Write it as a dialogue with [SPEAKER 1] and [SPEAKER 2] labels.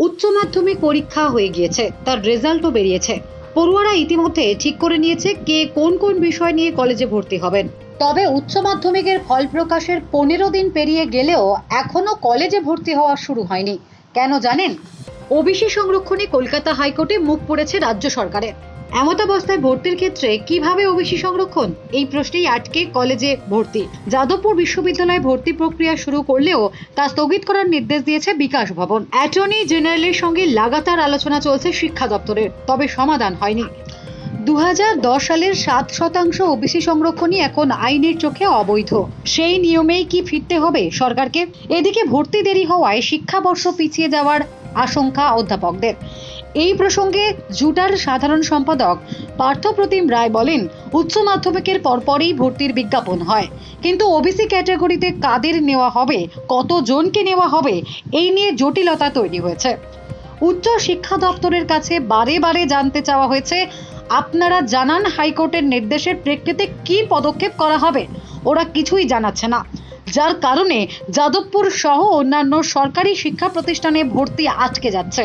[SPEAKER 1] উচ্চ মাধ্যমিক পরীক্ষা হয়ে গিয়েছে, তার রেজাল্টও বেরিয়েছে। পড়ুয়ারা ইতিমধ্যে ঠিক করে নিয়েছে কে কোন কোন বিষয় নিয়ে কলেজে ভর্তি হবেন। তবে উচ্চ মাধ্যমিকের ফল প্রকাশের পনেরো দিন পেরিয়ে গেলেও এখনও কলেজে ভর্তি হওয়া শুরু হয়নি। কেন জানেন? ওবিসি সংরক্ষণে কলকাতা হাইকোর্টে মুখ পড়েছে রাজ্য সরকারের। এমতাবস্থায় ভর্তির ক্ষেত্রে কীভাবে ওবিসি সংরক্ষণ? এই প্রশ্নেই আটকে কলেজে ভর্তি। যাদবপুর বিশ্ববিদ্যালয়ে ভর্তি প্রক্রিয়া শুরু করলেও তা স্থগিত করার নির্দেশ দিয়েছে বিকাশ ভবন। অ্যাটর্নি জেনারেলের সঙ্গে লাগাতার আলোচনা চলছে শিক্ষা দপ্তরের, তবে সমাধান হয়নি। দু হাজার দশ সালের সাত শতাংশ ওবিসি সংরক্ষণই এখন আইনের চোখে অবৈধ। সেই নিয়মেই কি ফিরতে হবে সরকারকে? এদিকে ভর্তি দেরি হওয়ায় শিক্ষাবর্ষ পিছিয়ে যাওয়ার আশঙ্কা অধ্যাপকদের। এই প্রসঙ্গে জুটার সাধারণ সম্পাদক পার্থপ্রতিম রায় বলেন, উচ্চ মাধ্যমিকের পরপরই ভর্তির বিজ্ঞাপন হয়। কিন্তু ওবিসি ক্যাটাগরিতে কাদের নেওয়া হবে, কতজনকে নেওয়া হবে, এই নিয়ে জটিলতা তৈরি হয়েছে। উচ্চ শিক্ষা দপ্তরের কাছে বারে বারে জানতে চাওয়া হয়েছে, আপনারা জানান হাইকোর্টের নির্দেশের প্রেক্ষিতে কি পদক্ষেপ করা হবে? ওরা কিছুই জানাচ্ছে না। যার কারণে যাদবপুর সহ অন্যান্য সরকারি শিক্ষা প্রতিষ্ঠানে ভর্তি আটকে যাচ্ছে।